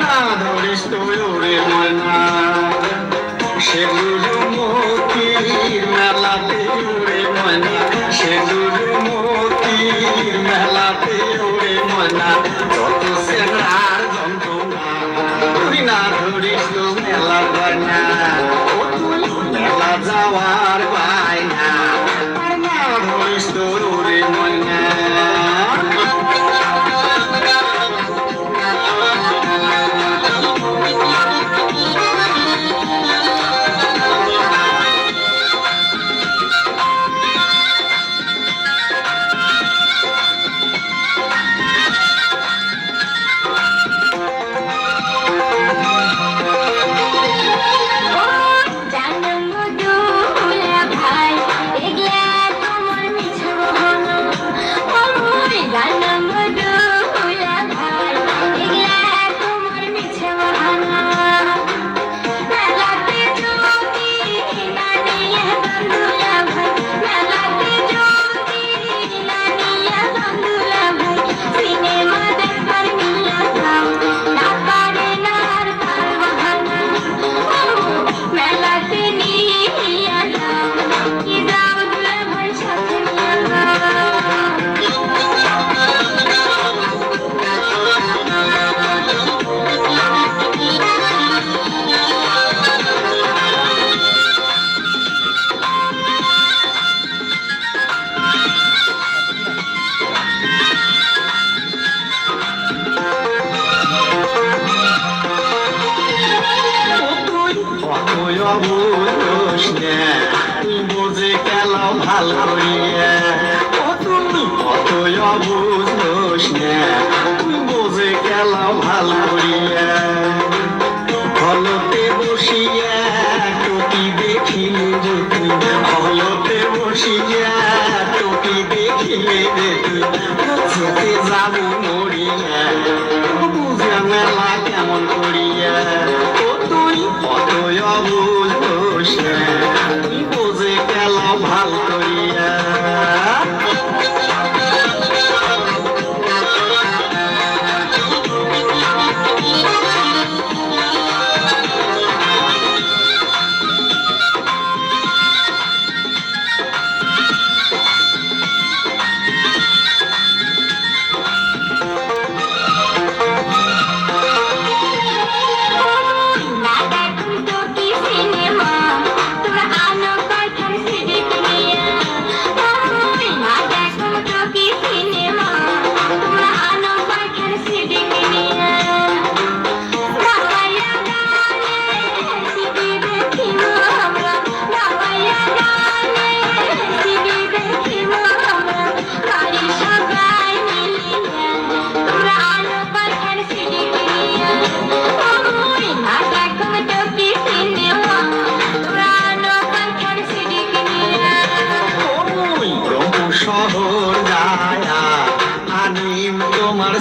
না ধরিস তুই ময়না। সে গুরু মেলাতে ওরে ময়না, সে গুরু মতির মেলাতে ওরে ময়না। যত না ধরিস মেলা বায়না ও তুই মেলা যাওয়ার ওই অতই অবুঝ তুই বুঝে গেলাম ভালো অতই অবুঝ নে। তুই বুঝে গেলাম ভালো হলতে বসিয়া টুকি দেখিলে যে তুই হলতে বসিয়া যাব মরিয়া। বুঝে মেলা কেমন করিয়া।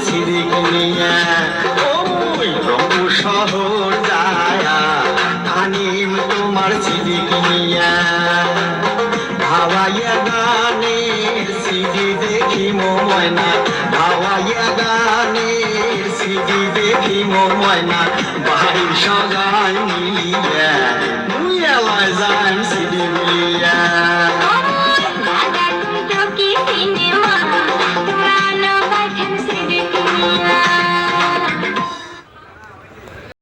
সিরিক নিয়া ওই রংপুর শহর যায়া আনিম তোমার সিরিক নিয়া হাওয়াইয়া গানের সিডি দেখি ময়না হাওয়াইয়া গানের সিডি দেখি ময়না বাড়ির সগাই মিলিয়া মুই এলায় যাই সিডি মিলিয়া।